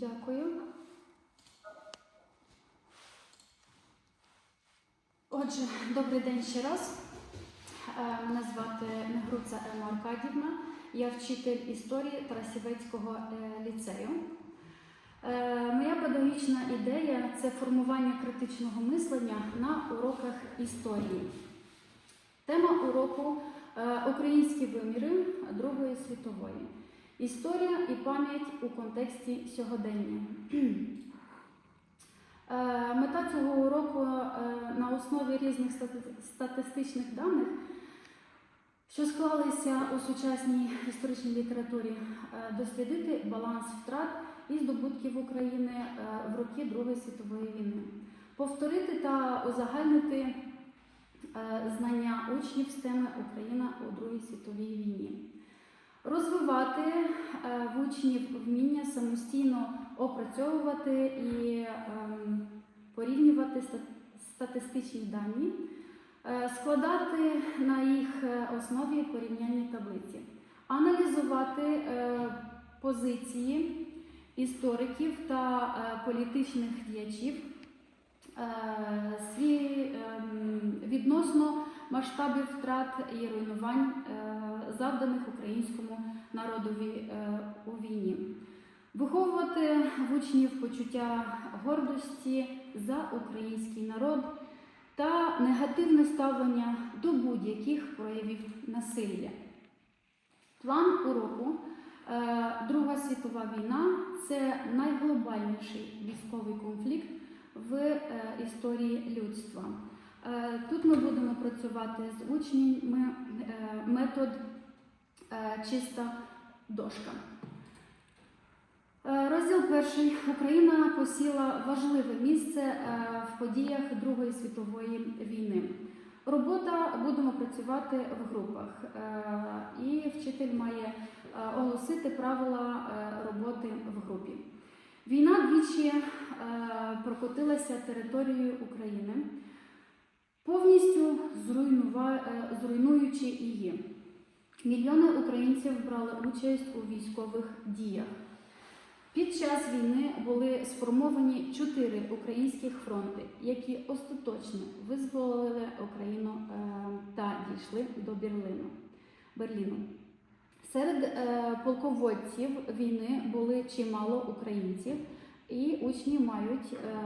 Дякую. Отже, добрий день ще раз. Е, Мене звати Негруца Ема Аркадівна. Я вчитель історії Тарасівецького е, ліцею. Е, Моя педагогічна ідея це формування критичного мислення на уроках історії. Тема уроку Українські виміри Другої світової. Історія і пам'ять у контексті сьогодення. Е, Мета цього уроку е, на основі різних статистичних даних, що склалися у сучасній історичній літературі, е, дослідити баланс втрат і здобутків України в роки Другої світової війни, повторити та узагальнити знання учнів з теми Україна у Другій світовій війні. Розвивати е, в учнів вміння самостійно опрацьовувати і ем, порівнювати статистичні дані, е, складати на їх е, основі порівняльні таблиці, аналізувати позиції істориків та політичних діячів ем, відносно масштабів втрат і руйнувань, завданих українському народові е, у війні, виховувати в учнів почуття гордості за український народ та негативне ставлення до будь-яких проявів насилля. План уроку е, Друга світова війна це найглобальніший військовий конфлікт в е, історії людства. Тут ми будемо працювати з учнями метод чиста дошка. Е, Розділ перший. Україна посіла важливе місце е, в подіях Другої світової війни. Робота будемо працювати в групах, е, і вчитель має е, оголосити правила е, роботи в групі. Війна двічі е, прокотилася територією України, повністю е, зруйнуючи її. Мільйони українців брали участь у військових діях. Під час війни були сформовані чотири українських фронти, які остаточно визволили Україну е, та дійшли до Берліну. Берліну. Серед е, полководців війни були чимало українців, і учні мають е,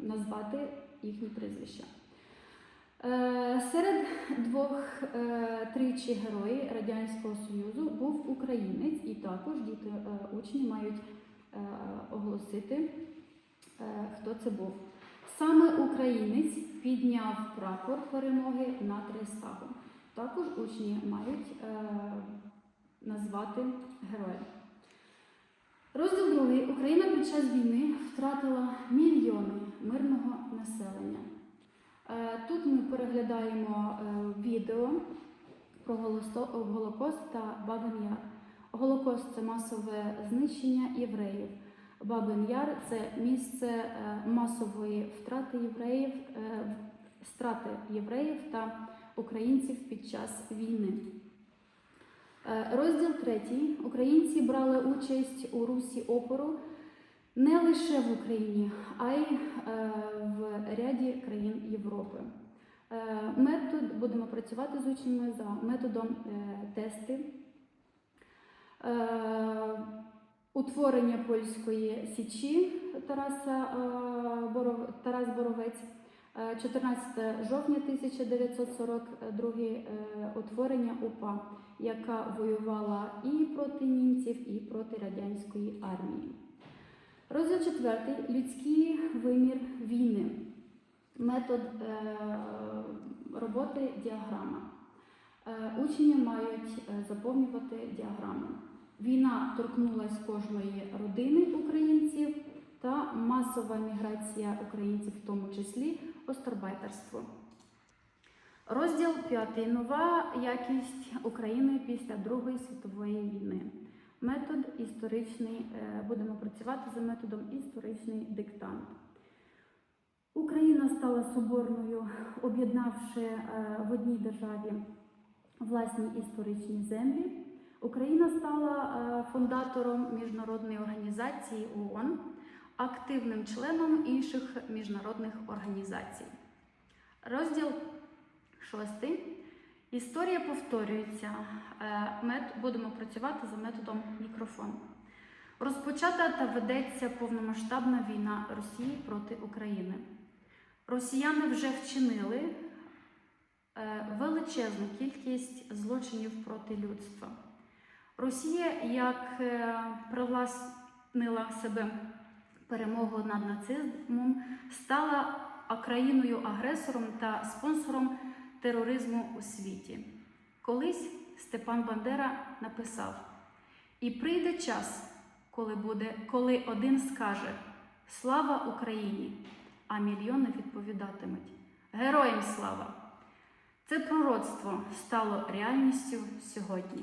назвати їхні прізвища. Е, Серед двох е, тричі героїв Радянського Союзу був українець, і також діти е, учні мають оголосити, хто це був. Саме українець підняв прапор перемоги над Рейхстагом. Також учні мають назвати героя. Розділ другий. Україна під час війни втратила мільйони мирного населення. Е, Тут ми переглядаємо е, відео про Голокост та Бабин Яр. Голокост це масове знищення євреїв. Бабин Яр це місце е, масової втрати євреїв, е, страти євреїв та українців під час війни. Е, Розділ третій. Українці брали участь у русі опору не лише в Україні, а й е, в ряді країн Європи. Е, Метод будемо працювати з учнями за методом е, тести. Утворення польської січі Тараса, Тарас Боровець, е, 14 жовтня 1942 е, утворення УПА, яка воювала і проти німців, і проти радянської армії. Розділ четвертий людський вимір війни. Метод е, роботи діаграма. Е, учні мають е, заповнювати діаграму. Війна торкнулась кожної родини українців та масова міграція українців, в тому числі остарбайтерство. Розділ 5. Нова якість України після Другої світової війни. Метод історичний, е, будемо працювати за методом історичний диктант. Україна стала соборною, об'єднавши е, в одній державі власні історичні землі. Україна стала е, фундатором міжнародної організації ООН, активним членом інших міжнародних організацій. Розділ 6. Історія повторюється. Е, мет- Будемо працювати за методом мікрофон. Розпочата та ведеться повномасштабна війна Росії проти України. Росіяни вже вчинили е, величезну кількість злочинів проти людства. Росія як е, привласнила себе перемогу над нацизмом, стала країною-агресором та спонсором тероризму у світі. Колись Степан Бандера написав: І прийде час, коли буде, коли один скаже Слава Україні! а мільйони відповідатимуть Героям слава! Це пророцтво стало реальністю сьогодні.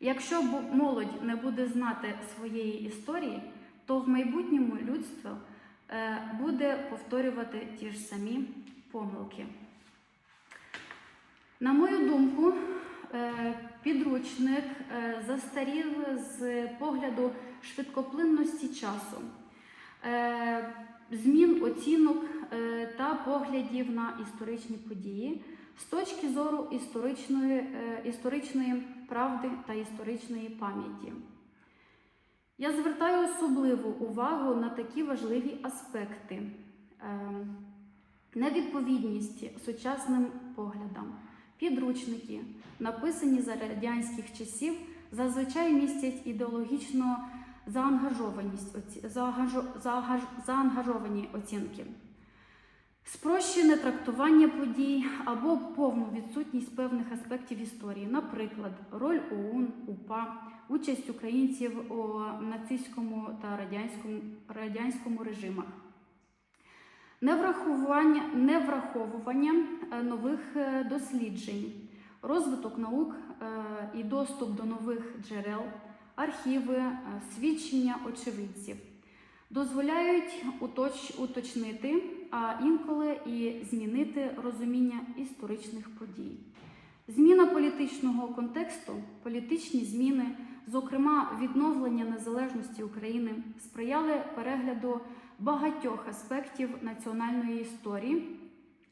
Якщо молодь не буде знати своєї історії, то в майбутньому людство е, буде повторювати ті ж самі помилки. На мою думку, е, підручник е, застарів з погляду швидкоплинності часу, е, змін оцінок та поглядів на історичні події з точки зору історичної, історичної правди та історичної пам'яті. Я звертаю особливу увагу на такі важливі аспекти. Ем, Невідповідність сучасним поглядам. Підручники, написані за радянських часів, зазвичай містять ідеологічно заангажованість, оці- заангажо- заангаж- заангажовані оцінки, спрощене трактування подій або повну відсутність певних аспектів історії, наприклад, роль ОУН, УПА, участь українців у нацистському та радянському, радянському режимах. Неврахування, невраховування е, нових е, досліджень, розвиток наук е, і доступ до нових джерел, архіви, свідчення очевидців дозволяють уточнити, а інколи і змінити розуміння історичних подій. Зміна політичного контексту, політичні зміни, зокрема відновлення незалежності України, сприяли перегляду багатьох аспектів національної історії,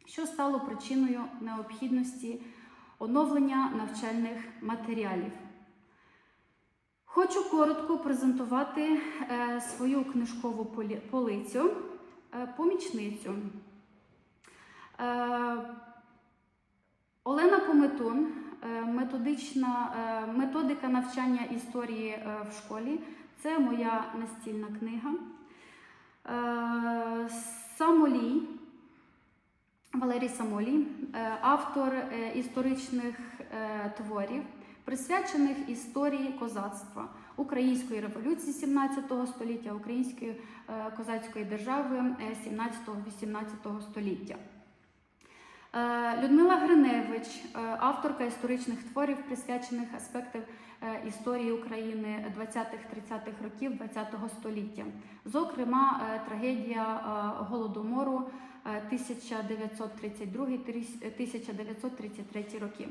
що стало причиною необхідності оновлення навчальних матеріалів. Хочу коротко презентувати е, свою книжкову полицю, е, помічницю. Е, Олена Пометун, методична, методика навчання історії в школі. Це моя настільна книга. Е, Самолій, Валерій Самолій, е, автор е, історичних творів, присвячених історії козацтва, української революції 17 століття, української козацької держави е, 17-18 століття. Е, Людмила Гриневич, е, авторка історичних творів, присвячених аспектам е, історії України 20-30-х років ХХ століття. Зокрема, трагедія Голодомору е, 1932-1933 роки.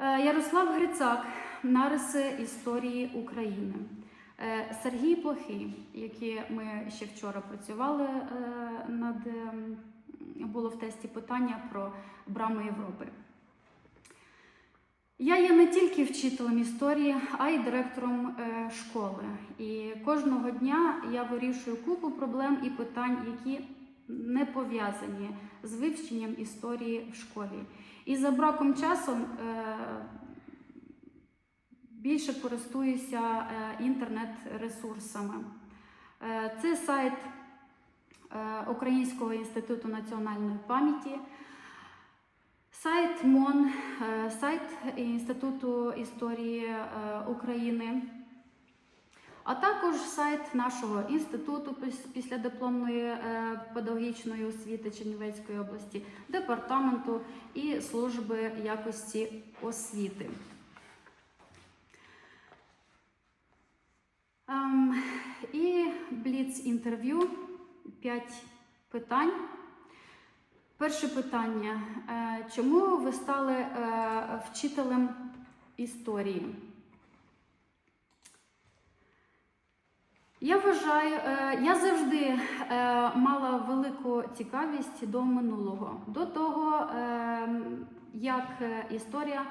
Ярослав Грицак, нариси історії України. Сергій Плохий, який ми ще вчора працювали над ем, було в тесті питання про брами Європи. Я є не тільки вчителем історії, а й директором е, школи. І кожного дня я вирішую купу проблем і питань, які не пов'язані з вивченням історії в школі. І за браком часу е, більше користуюся е, інтернет-ресурсами. Це сайт Українського інституту національної пам'яті, сайт МОН, е, сайт Інституту історії е, України, а також сайт нашого інституту піс- післядипломної е, педагогічної освіти Чернівецької області, департаменту і служби якості освіти. Ем, і бліц інтерв'ю. П'ять питань. Перше питання. Е, Чому ви стали е, вчителем історії. Я вважаю, е, я завжди мала велику цікавість до минулого, до того, як історія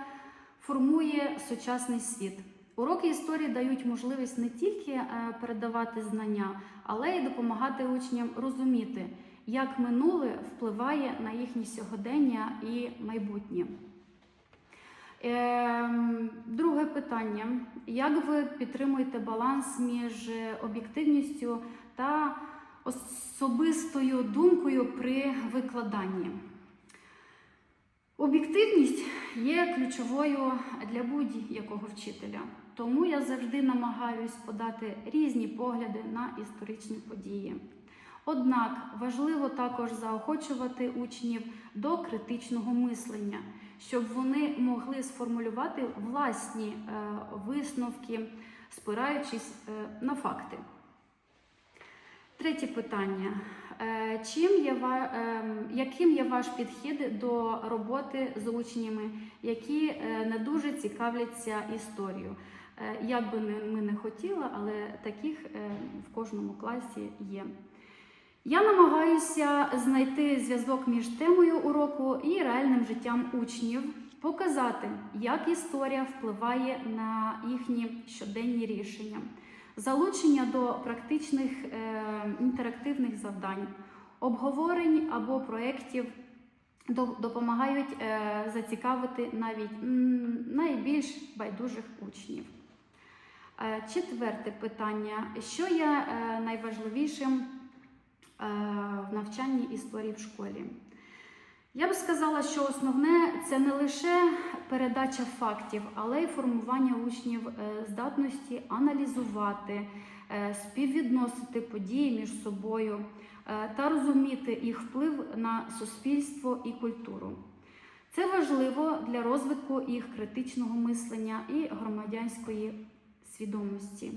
формує сучасний світ. Уроки історії дають можливість не тільки е, передавати знання, але й допомагати учням розуміти, як минуле впливає на їхнє сьогодення і майбутнє. Ем, Друге питання: як ви підтримуєте баланс між об'єктивністю та особистою думкою при викладанні? Об'єктивність є ключовою для будь-якого вчителя, тому я завжди намагаюсь подати різні погляди на історичні події. Однак важливо також заохочувати учнів до критичного мислення, щоб вони могли сформулювати власні е, висновки, спираючись е, на факти. Третє питання. Е, Чим є е, яким є ваш підхід до роботи з учнями, які е, не дуже цікавляться історією? Е, Як би ми не хотіли, але таких е, в кожному класі є. Я намагаюся знайти зв'язок між темою уроку і реальним життям учнів, показати, як історія впливає на їхні щоденні рішення, залучення до практичних е, інтерактивних завдань, обговорень або проєктів допомагають зацікавити навіть найбільш байдужих учнів. Е, Четверте питання: що є е, найважливішим? е, в навчанні історії в школі. Я б сказала, що основне це не лише передача фактів, але й формування учнів здатності аналізувати, співвідносити події між собою та розуміти їх вплив на суспільство і культуру. Це важливо для розвитку їх критичного мислення і громадянської свідомості.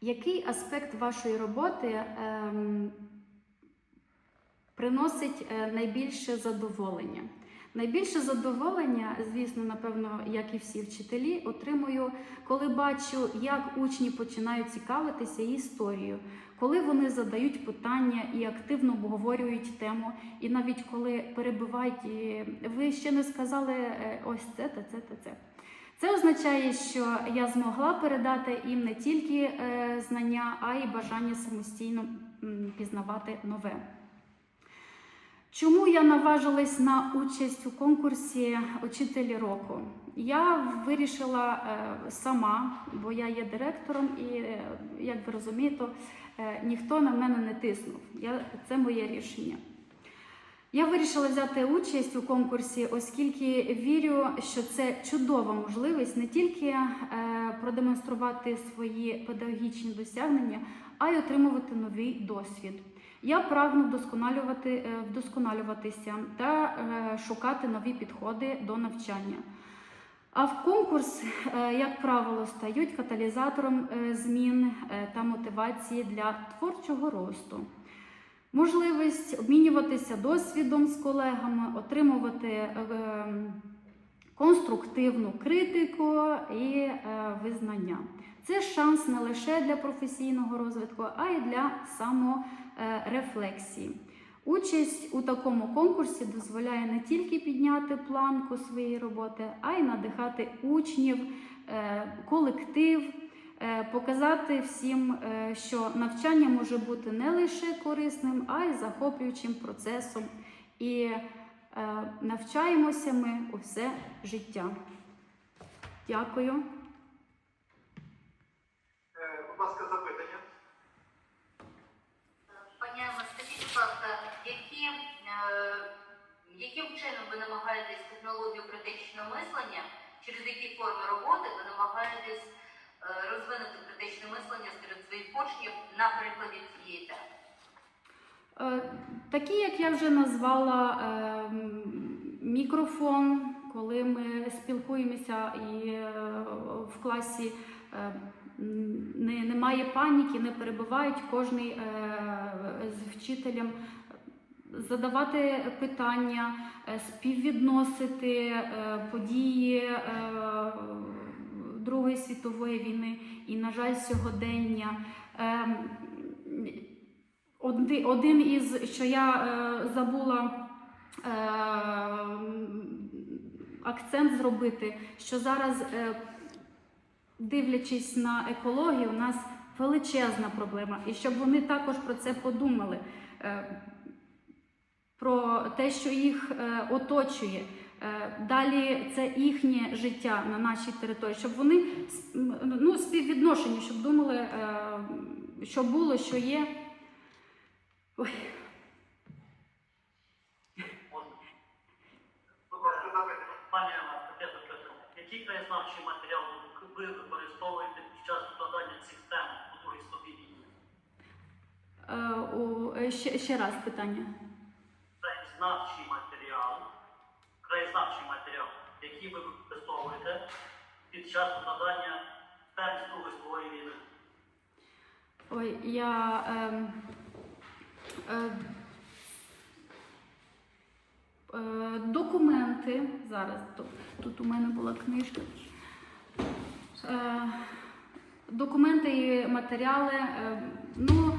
Який аспект вашої роботи ем, приносить е, найбільше задоволення? Найбільше задоволення, звісно, напевно, як і всі вчителі, отримую, коли бачу, як учні починають цікавитися історією, коли вони задають питання і активно обговорюють тему, і навіть коли перебивають, і ви ще не сказали е, ось це та це та це. Це означає, що я змогла передати їм не тільки е, знання, а й бажання самостійно пізнавати нове. Чому я наважилась на участь у конкурсі Учителі року? Я вирішила е, сама, бо я є директором, і е, як ви розумієте, е, ніхто на мене не тиснув. Я, це моє рішення. Я вирішила взяти участь у конкурсі, оскільки вірю, що це чудова можливість не тільки продемонструвати свої педагогічні досягнення, а й отримувати новий досвід. Я прагну вдосконалювати, е, вдосконалюватися та е, шукати нові підходи до навчання. А в конкурс, е, як правило, стають каталізатором змін та мотивації для творчого росту. Можливість обмінюватися досвідом з колегами, отримувати е, конструктивну критику і визнання. Це шанс не лише для професійного розвитку, а й для саморефлексії. Участь у такому конкурсі дозволяє не тільки підняти планку своєї роботи, а й надихати учнів, е, колектив, е, показати всім, е, що навчання може бути не лише корисним, а й захоплюючим процесом. І навчаємося ми усе життя. Дякую. Які, е, яким чином ви намагаєтесь технологію критичного мислення, через які форми роботи ви намагаєтесь е, розвинути критичне мислення серед своїх учнів на прикладі цієї теми? Е, Такі, як я вже назвала, мікрофон, коли ми спілкуємося і в класі не, немає паніки, не перебувають кожний з вчителем задавати питання, е, співвідносити е, події е, Другої світової війни і, на жаль, сьогодення. Ем, Один із, що я забула акцент зробити, що зараз, дивлячись на екологію, у нас величезна проблема, і щоб вони також про це подумали, про те, що їх е, оточує. Е, Далі це їхнє життя на нашій території, щоб вони ну, співвідношені, щоб думали, е, що було, що є. Ой. Який краєзнавчий матеріал ви використовуєте під час викладання цих тем у другій у- е, Ще, ще раз питання. Краєзнавчий матеріал, краєзнавчий матеріал, який ви використовуєте під час з другої світової війни. Ой, я. ем, е, е, документи. Зараз тут, тут у мене була книжка. Е, документи і матеріали. е, ну,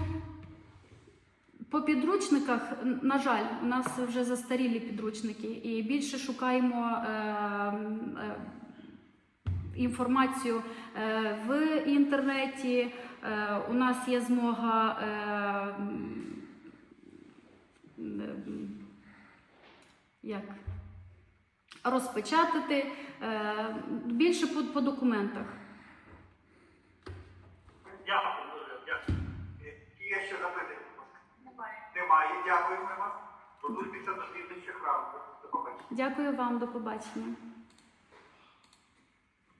по підручниках, на жаль, у нас вже застарілі підручники, і більше шукаємо е, е, інформацію е, в інтернеті. Е, у нас є змога е, м, як, розпечатати е, більше по, по документах. Дякую, дуже дякую. Є ще запитання, будь ласка? Немає. Немає. Дякуємо вам. До зустрічі на слідчих ранку. До побачення. Дякую вам, до побачення.